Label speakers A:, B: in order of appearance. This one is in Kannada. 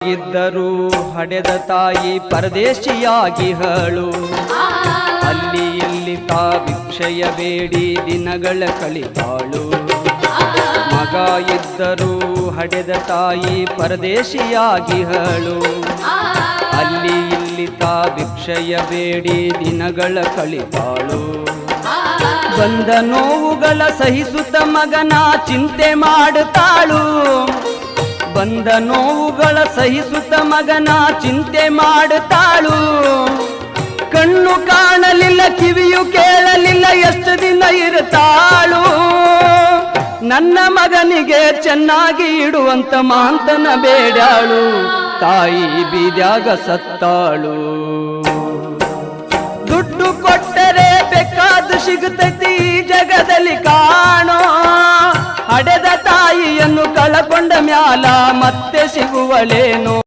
A: ಇದ್ದರೂ ಹಡೆದ ತಾಯಿ ಪರದೇಶಿಯಾಗಿ ಹಳು. ಅಲ್ಲಿ ಇಲ್ಲಿ ತಾ ಭಿಕ್ಷಯ ಬೇಡಿ ದಿನಗಳ ಕಳಿತಾಳು ಮಗ ಇದ್ದರೂ ಹಡೆದ ತಾಯಿ ಪರದೇಶಿಯಾಗಿ ಹಳು. ಅಲ್ಲಿ ಇಲ್ಲಿ ತಾ ಭಿಕ್ಷಯ ಬೇಡಿ ದಿನಗಳ ಕಳಿತಾಳು ಬಂದ ನೋವುಗಳ ಸಹಿಸುತ್ತ ಮಗನ ಚಿಂತೆ ಮಾಡುತ್ತಾಳು. ಬಂದ ನೋವುಗಳ ಸಹಿಸುತ್ತ ಮಗನ ಚಿಂತೆ ಮಾಡುತ್ತಾಳು. ಕಣ್ಣು ಕಾಣಲಿಲ್ಲ, ಕಿವಿಯು ಕೇಳಲಿಲ್ಲ, ಎಷ್ಟು ದಿನ ಇರುತ್ತಾಳು. ನನ್ನ ಮಗನಿಗೆ ಚೆನ್ನಾಗಿ ಇಡುವಂತ ಮಾಂತನ ಬೇಡಾಳು ತಾಯಿ ಬೀದ್ಯಾಗ ಸತ್ತಾಳು. ದುಡ್ಡು ಕೊಟ್ಟರೆ ಬೇಕಾದ ಸಿಗುತ್ತೈತಿ ಜಗದಲ್ಲಿ ಕಾಣೋ. ಹಡೆದ ತಾಯಿಯನ್ನು ಕಳಕೊಂಡ ಮ್ಯಾಲ ಮತ್ತೆ ಸಿಗುವಳೇನು